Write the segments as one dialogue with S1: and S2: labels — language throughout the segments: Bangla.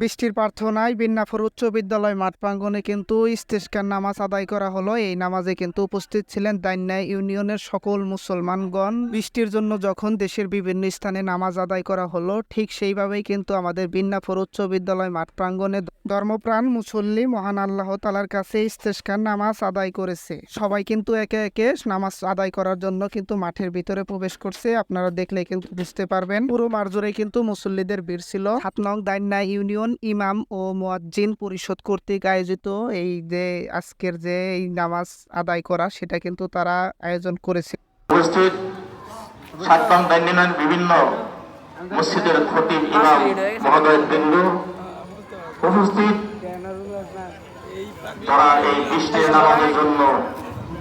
S1: বৃষ্টির প্রার্থনায় বিন্নাফর উচ্চ বিদ্যালয় মাঠ প্রাঙ্গনে কিন্তু ইস্তেস্কার নামাজ আদায় করা হলো। এই নামাজে কিন্তু উপস্থিত ছিলেন দাইন্যা ইউনিয়নের সকল মুসলমানগণ। বৃষ্টির জন্য যখন দেশের বিভিন্ন স্থানে নামাজ আদায় করা হলো, ঠিক সেইভাবেই কিন্তু আমাদের বিন্নাফর উচ্চ বিদ্যালয় মাঠ প্রাঙ্গনে ধর্মপ্রাণ মুসল্লি মহান আল্লাহ তালার কাছে ইস্তেস্কার নামাজ আদায় করেছে। সবাই কিন্তু একে একে নামাজ আদায় করার জন্য কিন্তু মাঠের ভিতরে প্রবেশ করছে। আপনারা দেখলে কিন্তু বুঝতে পারবেন, পুরো মাঠ কিন্তু মুসল্লিদের ভিড় ছিল। সাত নং ইউনিয়ন ইমাম ও মুয়াজ্জিন পরিষদ কর্তৃক আয়োজিত এই যে আজকের যে এই নামাজ আদায় করা, সেটা কিন্তু তারা আয়োজন করেছে।
S2: উপস্থিত দাইনিনার বিভিন্ন মসজিদের ইমাম মহোদয় বিন্দু উপস্থিত। যারা এই বৃষ্টির নামাজের জন্য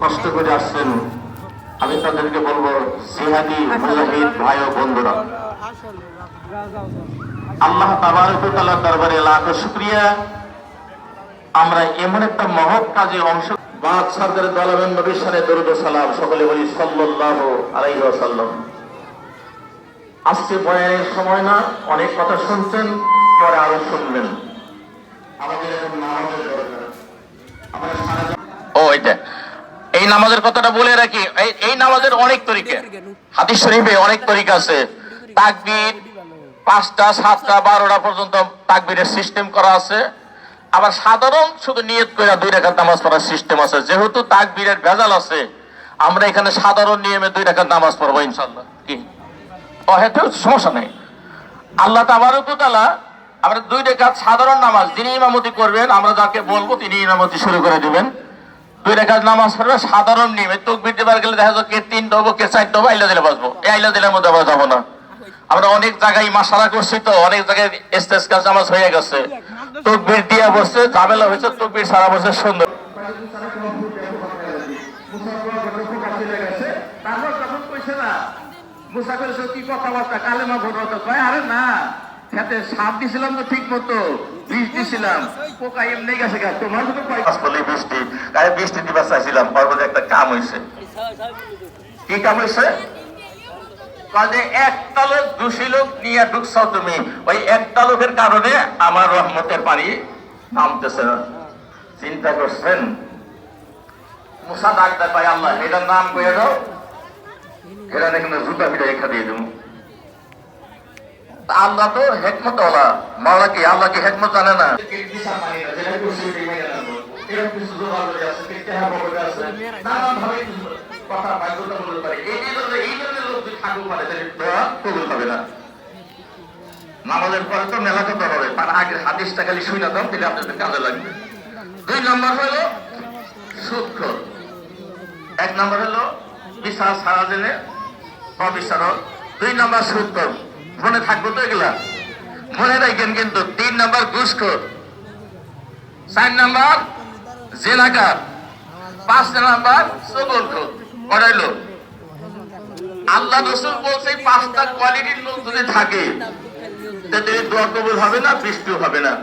S2: কষ্ট করে আসছেন, আমি তাদেরকে বলব মুজাহিদ ভাই ও বন্ধুরা। আল্লাহ তাবারকালার দরবারে লাখ শুক্রিয়া। আমরা এমন একটা মহৎ কাজে অংশ বাদ সরকার দলাবেন নবীর সানে দরুদ সালাম। সকলে বলি সাল্লাল্লাহু আলাইহি ওয়াসাল্লাম। আজকে বয়ানের সময় না অনেক কথা শুনছেন পরে আরও শুনবেন। আমাদের ও এটা এই নামাজের কথাটা বলে রাখি। এই- এই নামাজের অনেক তরিকা। হাদিস শরীফে অনেক তরিকা আছে। তাকবীর পাঁচটা, সাতটা, বারোটা পর্যন্ত তাকবিরের সিস্টেম করা আছে। আবার সাধারণ শুধু নিয়ত করে দুই রেখার নামাজ পড়ার সিস্টেম আছে। যেহেতু তাকবীরের ভেজাল আছে, আমরা এখানে সাধারণ নিয়মে দুই রেখার নামাজ পড়ব ইনশাল্লাহ কি? হ্যাঁ সমস্যা নেই। আল্লাহ তাবারকুতালা আমরা দুই রেখাত সাধারণ নামাজ, যিনি ইমামতি করবেন, আমরা যাকে বলব তিনি ইমামতি শুরু করে দিবেন। দুই রেখাত নামাজ পড়বে সাধারণ নিয়মে। তকবির দিবার গেলে দেখা যাচ্ছে কে তিনটা হব, কে চারটা হব, আইলা দিলে বাঁচবো। এই আইলা দিলের মধ্যে আমরা যাব না। আমরা অনেক জায়গায় মাসারা করছি তো, অনেক জায়গায় নামাজ হয়ে গেছে। তকবির দিয়া বসছে, ঝামেলা হয়েছে, তকবির সারা বছর সুন্দর।
S3: কথাবার্তা আরে সাপ তো ঠিক মতো গেছে তোমার
S2: বৃষ্টি বৃষ্টি দিবা চাইছিলাম একটা কাম কি কাম হয়েছে কাজে একটা লোক দুশি লোক নিয়ে ঢুকছো তুমি। ওই একটা লোকের কারণে আমার রহমতের পানি নামতেছে না। চিন্তা করছেন? মুসা ডাক্তার পাই আল্লাহ, এটার নাম কয়ে দাও এরা এখানে জুতা ফিটা রেখা দিয়ে দেবো। আল্লাহ তো হেকমত ওলা মাওলা কি, আল্লাহ কি হেকমত জানে না? কথা বাধ্যতা পারে তাহলে দোয়া কবুল হবে না। নামাজের পরে তো মেলা কথা হবে তার আগের হাদিসটা খালি শুনে দাম তাহলে আপনাদের কাজে লাগবে। দুই নম্বর হলো সূক্ষ্ম। এক নম্বর হলো বিশ্বাস সারা দিনে অবিচারক দুই নম্বর সূত্র মনে থাকব তো এগুলা। মনে রাখবেন কিন্তু তিন নম্বর ঘুষখোর চার নম্বর জেনাকার পাঁচ নাম্বার সবলখোর পড়াইলো। আল্লাহ রসুল বলছে, পাঁচটা কোয়ালিটির লোক থাকে হবে না, বৃষ্টিও হবে না।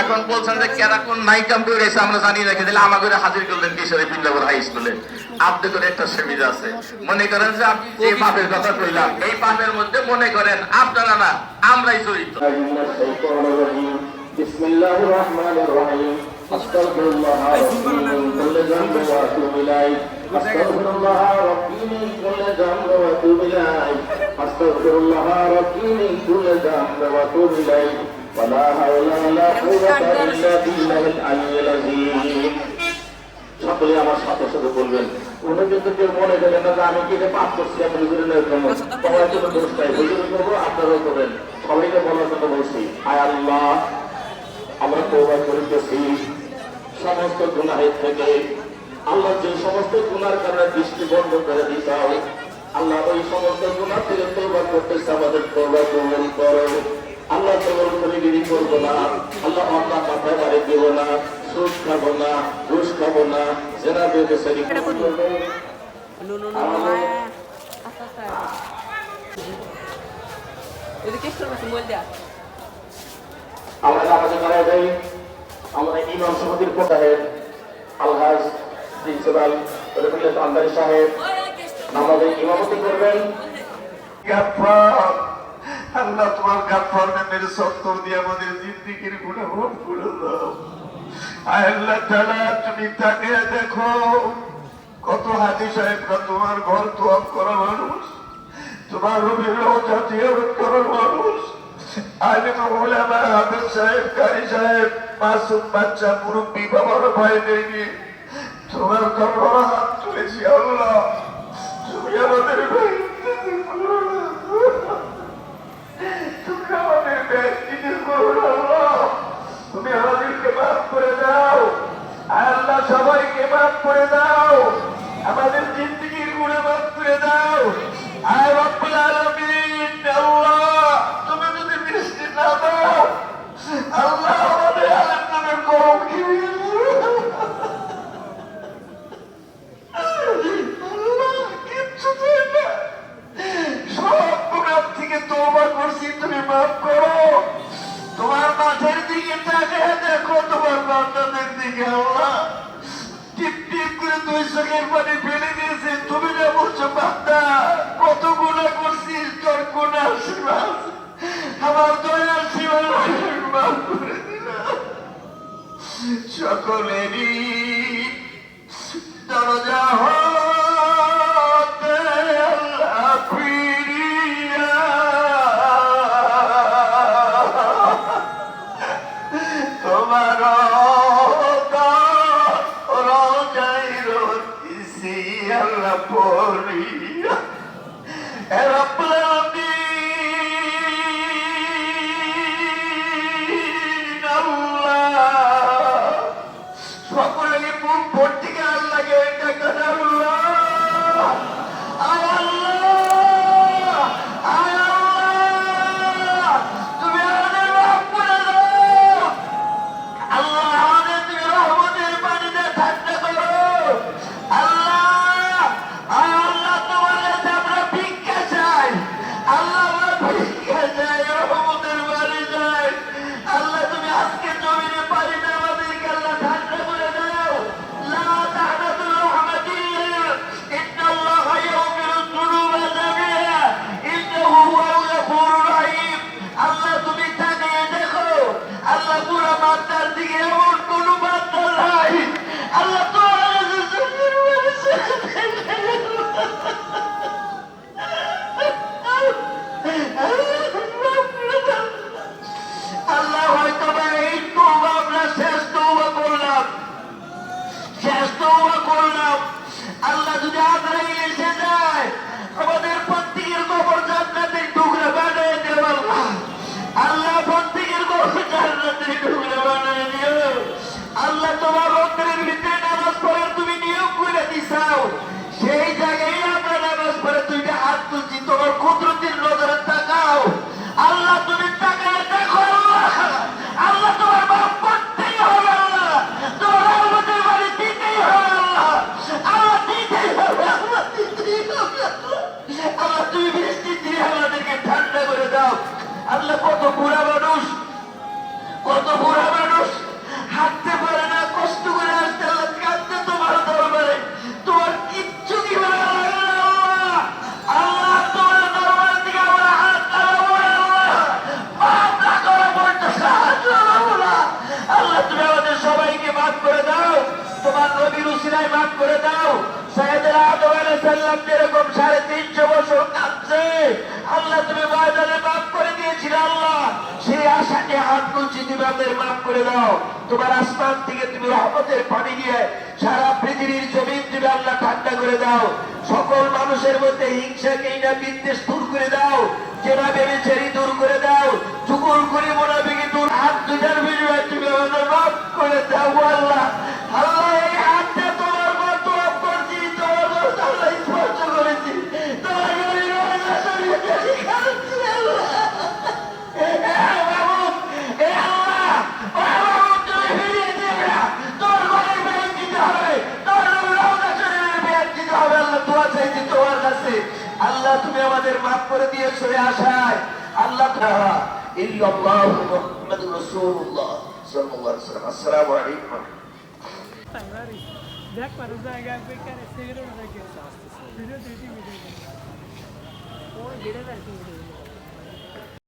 S2: এখন বলছেন যে কেনা কোন নাইকাম করে এসে আমরা জানি রেখে দিলে আমাকে হাজির করলেন কিশোরে বিল্লাপুর হাই স্কুলে আপনাদের করে একটা সুবিধা আছে। মনে করেন যে, আপনি এই পাপের কথা কইলাম, এই পাপের মধ্যে মনে করেন আপনারা না, আমরাই জড়িত।
S4: বিসমিল্লাহির রহমানির রহিম। بسم الله الرحمن الرحيم أستغفر الله ربي من كل ذنب وأتوب إليه أستغفر الله ربي من كل ذنب وأتوب إليه أستغفر الله ربي من كل ذنب وأتوب إليه ولا حول ولا قوة إلا بالله العلي العظيم সকলে আমার সাথে সাথে বলবেন উনি কিন্তু কেউ মনে করেন না যে আমি কি এটা পাপ করছি আপনি করে নেবেন সবাই জন্য দোষ পাই বুঝতে করবো আপনারাও করবেন সবাইকে বলার জন্য বলছি আয় আল্লাহ আমরা তৌবা করিতেছি সমস্ত গুনাহের থেকে আল্লাহ যে সমস্ত গুনার কারণে দৃষ্টি বন্ধ করে দিতাও আল্লাহ ওই সমস্ত গুনাহ থেকে তৌবা করতেছে আমাদের তৌবা কবুল করো। আল্লাহ কবুল করে গিরি করব না। আল্লাহ আমরা মাথায় বাড়ি দেব না। সুদ খাব না ঘুষ খাব না জেনা বেবেসারি
S5: No, no, no, no. Hasta
S4: আমরা ইমাম সমিতির সাহেব আলহাজ প্রিন্সিপাল রবিউল্লাহ আন্দারি সাহেব আমাদের ইমামতি করবেন।
S3: আল্লাহ তোমার গাফরনামের সত্তর দিয়ে আমাদের জিন্দিগির গুণা মাফ করে দাও। আল্লাহ তাআলা, তুমি তাকে দেখো। কত হাজি সাহেবরা তোমার ঘর তোয়াব করা মানুষ। তোমার রবির জিয়ারত করার মানুষ। আলিম ওলামা হাফেজ সাহেব, কারি সাহেব, মাসুম বাচ্চা, মুরব্বী, বাবার ভাইদের নিয়ে তোমার দরবারে হাত তুলেছি আল্লাহ, তুমি আমাদের ভাই। তুমি। তুমি আমাদেরকে মাফ করে দাও। আল্লাহ সবাইকে মাফ করে দাও। সকলেরই দরজা হতে ফিরিয়া। তোমার রজাই রইছি আল্লাহ পড়িয়া শেষ তৌবা করলাম। আল্লাহ যদি আগ্রাই এসে যায় কুদরতির নজরে তাকাও। আল্লাহ, তুমি তাকায় দেখো। আল্লাহ, তোমার বাপ করতেই হবে। আল্লাহ তোমার রহমতের বাড়ি দিতেই তুমি বৃষ্টি দিয়ে আমাদেরকে ঠান্ডা করে দাও। আল্লাহ, কত বুড়া মানুষ, কত বুড়া সালাম যেরকম সাড়ে তিনশো বছর কাঁদছে। আল্লাহ, তুমি ময়দানে মাফ করে দিয়েছিলে, আল্লাহ। সেই আশা নিয়ে হাত মাফ করে দাও। তোমার আসমান থেকে তুমি রহমতের পানি দিয়ে সারা পৃথিবীর জমিন তুমি আল্লাহ ঠান্ডা করে দাও। সকল মানুষের মধ্যে হিংসা কেইনা বিদ্বেষ দূর করে দাও। জেনা বেবিচারি দূর করে দাও। চুকুল করে মোনাফিকি দূর হাত দুটার বিনিময়ে তুমি আমাদের মাফ করে দাও, আল্লাহ। আল্লাহ আল্লাহ তুমি আমাদের মাফ করে দিয়েছ আশায়। আল্লাহ ইল্লাল্লাহু মুহাম্মাদুর রাসূলুল্লাহ সাল্লাল্লাহু আলাইহি ওয়াসাল্লাম। আসসালামু আলাইকুম।
S6: দেখ পারো জায়গায় বেকার সিগারেট ভিডিও দিয়েছি ভিডিও
S5: ওই ভিডিও ভিডিও